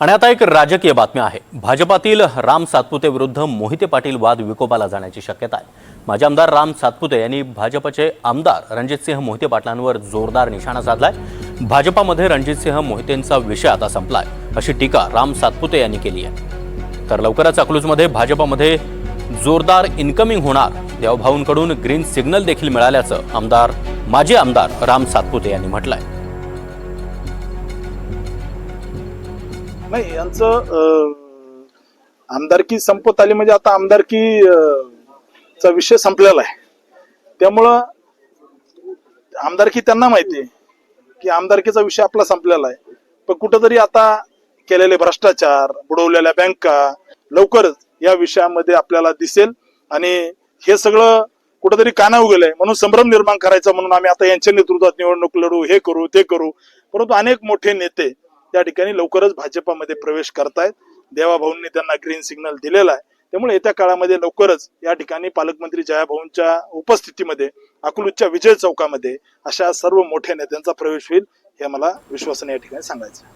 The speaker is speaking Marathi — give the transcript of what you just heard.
आणि आता एक राजकीय बातमी आहे. भाजपातील राम सातपुते विरुद्ध मोहिते पाटील वाद विकोपाला जाण्याची शक्यता आहे. माजी आमदार राम सातपुते यांनी भाजपचे आमदार रणजितसिंह मोहिते पाटलांवर जोरदार निशाणा साधलाय. भाजपामध्ये रणजितसिंह मोहितेंचा विषय आता संपलाय अशी टीका राम सातपुते यांनी केली आहे. तर लवकरच अकलूजमध्ये भाजपामध्ये जोरदार इन्कमिंग होणार देवभाऊंकडून ग्रीन सिग्नल देखील मिळाल्याचं आमदार माजी आमदार राम सातपुते यांनी म्हटलंय. नाही यांचं आमदारकी संपत आली म्हणजे आता आमदारकी चा विषय संपलेला आहे. त्यामुळं आमदारकी त्यांना माहिती आहे की आमदारकीचा विषय आपला संपलेला आहे. पण कुठंतरी आता केलेले भ्रष्टाचार बुडवलेल्या बँका लवकरच या विषयामध्ये आपल्याला दिसेल आणि हे सगळं कुठंतरी काना उगेलंय. म्हणून संभ्रम निर्माण करायचा म्हणून आम्ही आता यांच्या नेतृत्वात निवडणूक लढू हे करू ते करू. परंतु अनेक मोठे नेते त्या ठिकाणी लवकरच भाजपामध्ये प्रवेश करतायत देवाभाऊंनी त्यांना ग्रीन सिग्नल दिलेला आहे त्यामुळे येत्या काळामध्ये लवकरच या ठिकाणी पालकमंत्री जयाभाऊंच्या उपस्थितीमध्ये अकलूजच्या विजय चौकामध्ये अशा सर्व मोठ्या नेत्यांचा प्रवेश होईल हे मला विश्वासाने या ठिकाणी सांगायचं आहे.